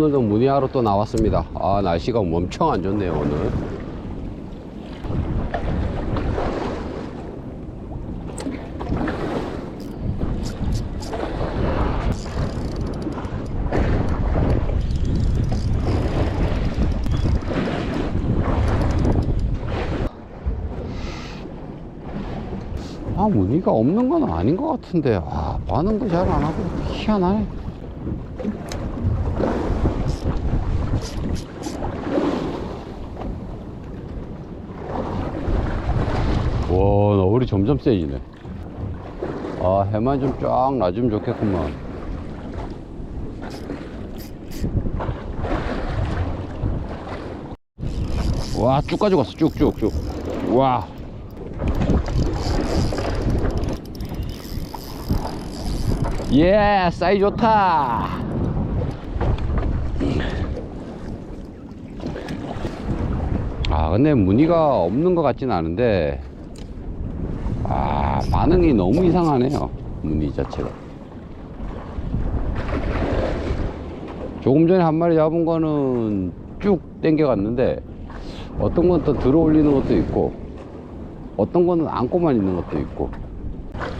오늘도 문의하러 또 나왔습니다. 아, 날씨가 엄청 안 좋네요, 오늘. 아, 무늬가 없는 건 아닌 것 같은데. 아, 반응도 잘안 하고 희한하네. 와, 너울이 점점 세지네. 아, 해만 좀쫙 놔주면 좋겠구만. 와, 쭉 가지고 왔어. 쭉, 쭉, 쭉. 와. 예, 사이 좋다. 아, 근데 무늬가 없는 것 같진 않은데, 아, 반응이 너무 이상하네요. 무늬 자체가. 조금 전에 한 마리 잡은 거는 쭉 땡겨갔는데, 어떤 건 또 들어 올리는 것도 있고, 어떤 거는 안고만 있는 것도 있고,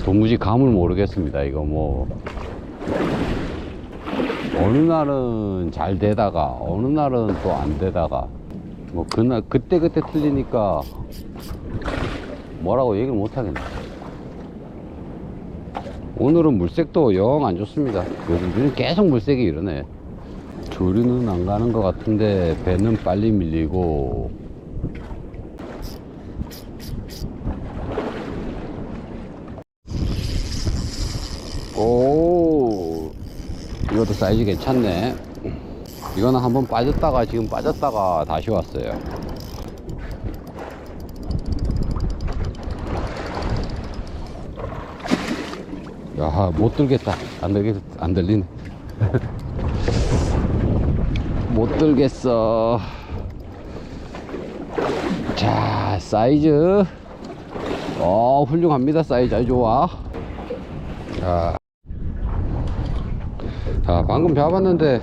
도무지 감을 모르겠습니다. 이거 뭐 어느 날은 잘 되다가 어느 날은 또 안 되다가 뭐 그날 그때 그때 틀리니까 뭐라고 얘기를 못 하겠네. 오늘은 물색도 영 안 좋습니다. 요즘 계속 물색이 이러네. 조류는 안 가는 것 같은데 배는 빨리 밀리고 오 이것도 사이즈 괜찮네 이거는 한번 빠졌다가 지금 빠졌다가 다시 왔어요. 야 못 들겠다. 안 들겠 안 들리네. 못 들겠어. 자 사이즈. 어 훌륭합니다. 사이즈 아주 좋아. 자, 자 방금 잡았는데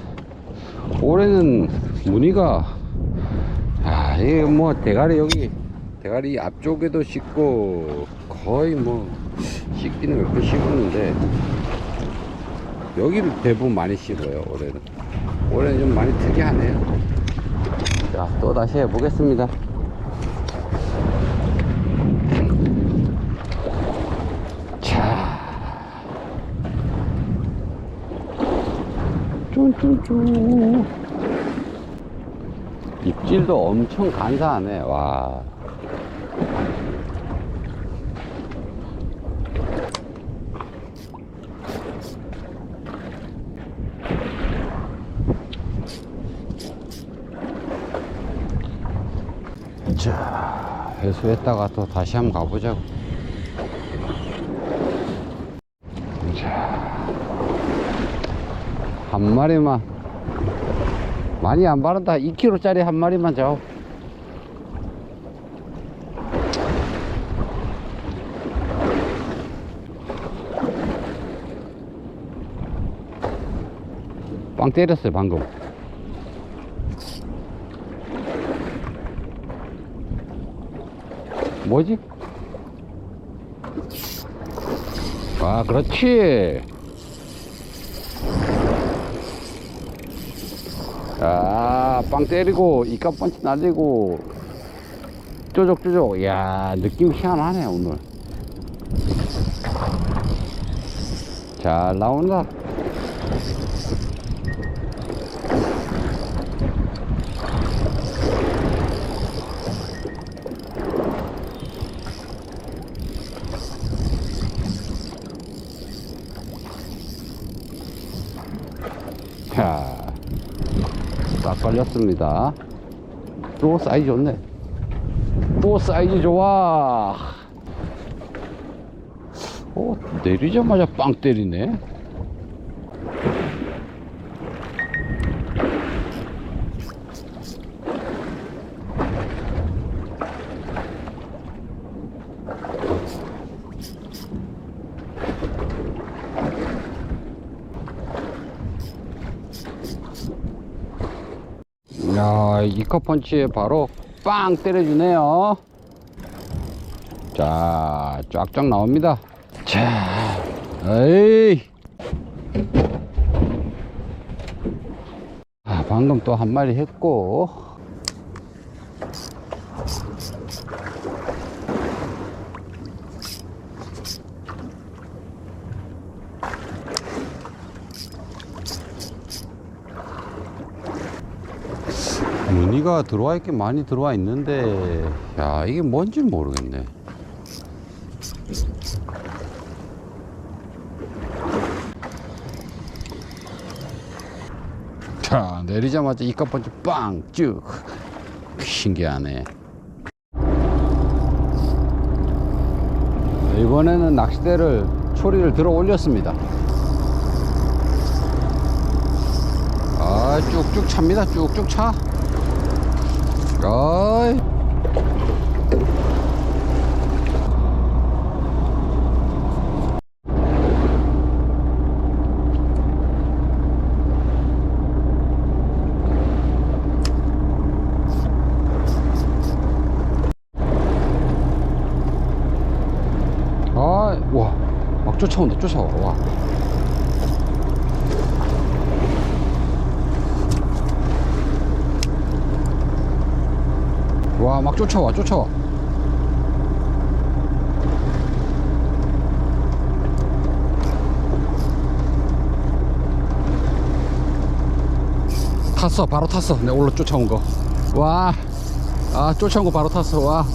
올해는 무늬가 아 이게 뭐 대가리 여기 대가리 앞쪽에도 씻고 거의 뭐 씻기는 몇번 씻었는데 여기를 대부분 많이 씹어요 올해는. 올해는 좀 많이 특이하네요. 자 또 다시 해보겠습니다 자 쭈쭈쭈 입질도 엄청 간사하네 와. 자, 회수했다가 또 다시 한번 가보자고. 자, 한 마리만. 많이 안 바른다. 2kg짜리 한 마리만 잡아. 빵 때렸어요, 방금. 뭐지? 아, 그렇지. 아, 빵 때리고, 이까번치 날리고, 쪼족쪼족. 이야, 느낌 희한하네, 오늘. 잘 나온다. 자, 딱 걸렸습니다. 또 사이즈 좋네. 또 사이즈 좋아. 오, 내리자마자 빵 때리네. 야, 이커펀치에 바로 빵 때려주네요. 자, 쫙쫙 나옵니다. 자, 에이. 아, 방금 또 한 마리 했고. 무늬가 들어와 있긴 많이 들어와 있는데, 야, 이게 뭔지 모르겠네. 자, 내리자마자 이까번째 빵! 쭉! 신기하네. 이번에는 낚싯대를, 초리를 들어 올렸습니다. 아, 쭉쭉 찹니다. 쭉쭉 차. 어이. 아, 와, 막 쫓아온다, 쫓아와. 와. 와, 막 쫓아와, 쫓아와. 탔어, 바로 탔어. 내 올라 쫓아온 거. 와, 아, 쫓아온 거 바로 탔어. 와.